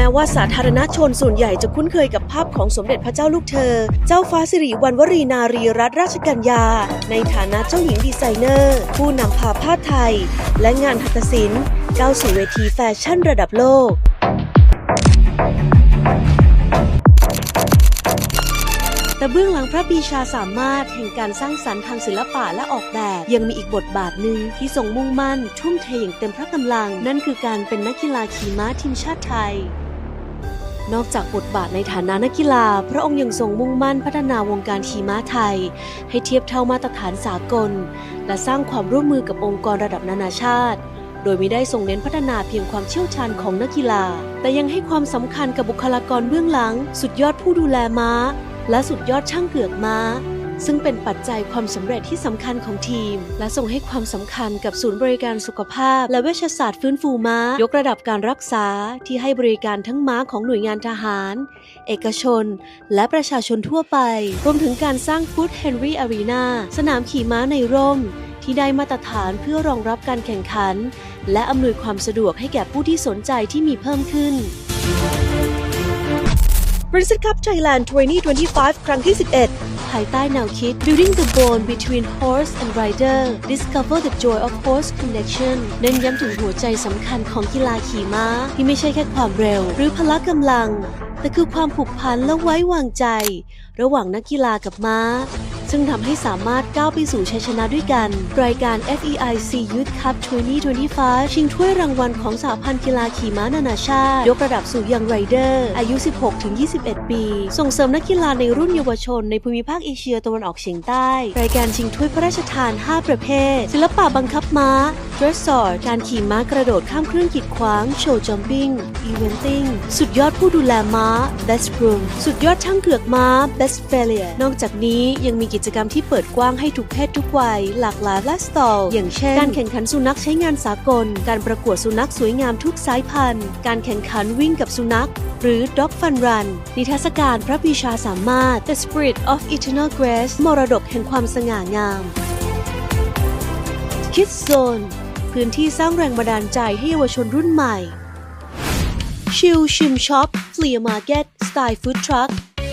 แม้ว่าสาธารณชนส่วนใหญ่จะคุ้นเคยกับภาพของสมเด็จพระเจ้าลูกเธอ เจ้าฟ้าสิริวัณวรีนารีรัตนราชกัญญา ในฐานะเจ้าหญิงดีไซเนอร์ ผู้นำพาผ้าไทย และงานหัตถศิลป์ก้าวสู่เวทีแฟชั่นระดับโลกแต่เบื้องหลังพระปีชาสามารถแห่งการสร้างสรรค์ทางศิลปะและออกแบบ ยังมีอีกบทบาทหนึ่งที่ทรงมุ่งมั่น ทุ่มเทอย่างเต็มพระกำลัง นั่นคือการเป็นนักกีฬาขี่ม้าทีมชาติไทย นอกจากบทบาทในฐานะนักกีฬา พระองค์ยังทรงมุ่งมั่นพัฒนาวงการขี่ม้าไทย ให้เทียบเท่ามาตรฐานสากล และสร้างความร่วมมือกับองค์กรระดับนานาชาติ โดยไม่ได้ทรงเน้นพัฒนาเพียงความเชี่ยวชาญของนักกีฬา แต่ยังให้ความสำคัญกับบุคลากรเบื้องหลัง สุดยอดผู้ดูแลม้า และสุดยอดช่างเกือกม้า ซึ่งเป็นปัจจัยความสำเร็จที่สำคัญของทีม และส่งให้ความสำคัญกับศูนย์บริการสุขภาพ และเวชศาสตร์ฟื้นฟูม้า ยกระดับการรักษาที่ให้บริการทั้งม้าของหน่วยงานทหาร เอกชน และประชาชนทั่วไป รวมถึงการสร้างฟูดเฮนรี่อารีนาสนามขี่ม้าในร่ม ที่ได้มาตรฐานเพื่อรองรับการแข่งขัน และอำนวยความสะดวกให้แก่ผู้ที่สนใจที่มีเพิ่มขึ้น Princess Cup Thailand 2025 ครั้งที่ 11 ภายใต้แนวคิด Building the bond between horse and rider Discover the joy of horse connection เน้นย้ำถึงหัวใจสำคัญของกีฬาขี่ม้า ที่ไม่ใช่แค่ความเร็ว หรือพละกำลัง แต่คือความผูกพันและไว้วางใจ ระหว่างนักกีฬากับม้า ซึ่งทำให้สามารถก้าวไปสู่ชัยชนะด้วยกัน รายการ FEIC Youth Cup 2025 ชิงถ้วยรางวัลของสหพันธ์กีฬาขี่ม้านานาชาติ ยกระดับสู่ยังไรเดอร์ อายุ 16-21 ปี ส่งเสริมนักกีฬาในรุ่นเยาวชน ในภูมิภาคเอเชียตะวันออกเฉียงใต้ รายการชิงถ้วยพระราชทาน 5 ประเภท ศิลปะบังคับม้า dressage การขี่ม้ากระโดดข้ามเครื่องกีดขวาง โชว์จัมปิ้ง eventing สุดยอดผู้ดูแลม้า best groom สุดยอดช่างเกือกม้า best failure นอกจากนี้ยังมีกิจกรรมที่เปิดกว้างให้ทุกเพศทุกวัย หลากหลายไลฟ์สไตล์อย่างเช่น การแข่งขันสุนัขใช้งานสากล การประกวดสุนัขสวยงามทุกสายพันธุ์ การแข่งขันวิ่งกับสุนัข หรือ Dog Fun Run นิทรรศการพระปีชาสามารถ The Spirit of Eternal Grace มรดกแห่งความสง่างาม Kids Zone พื้นที่สร้างแรงบันดาลใจให้เยาวชนรุ่นใหม่ชิลชิมช็อปเฟลียมาร์เก็ตสไตล์ฟู้ดทรัค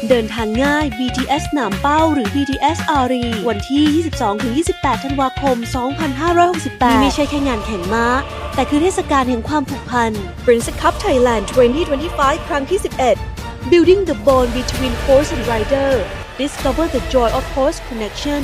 เดินทางง่าย BTS หนามเป้า หรือ BTS อารีวันที่ 22-28 ธันวาคม 2568 นี่ไม่ใช่แค่งานแข่งม้า แต่คือเทศกาลแห่งความผูกพัน Prince Cup Thailand 2025 ครั้งที่ 11 Building the bond between horse and rider Discover the joy of horse connection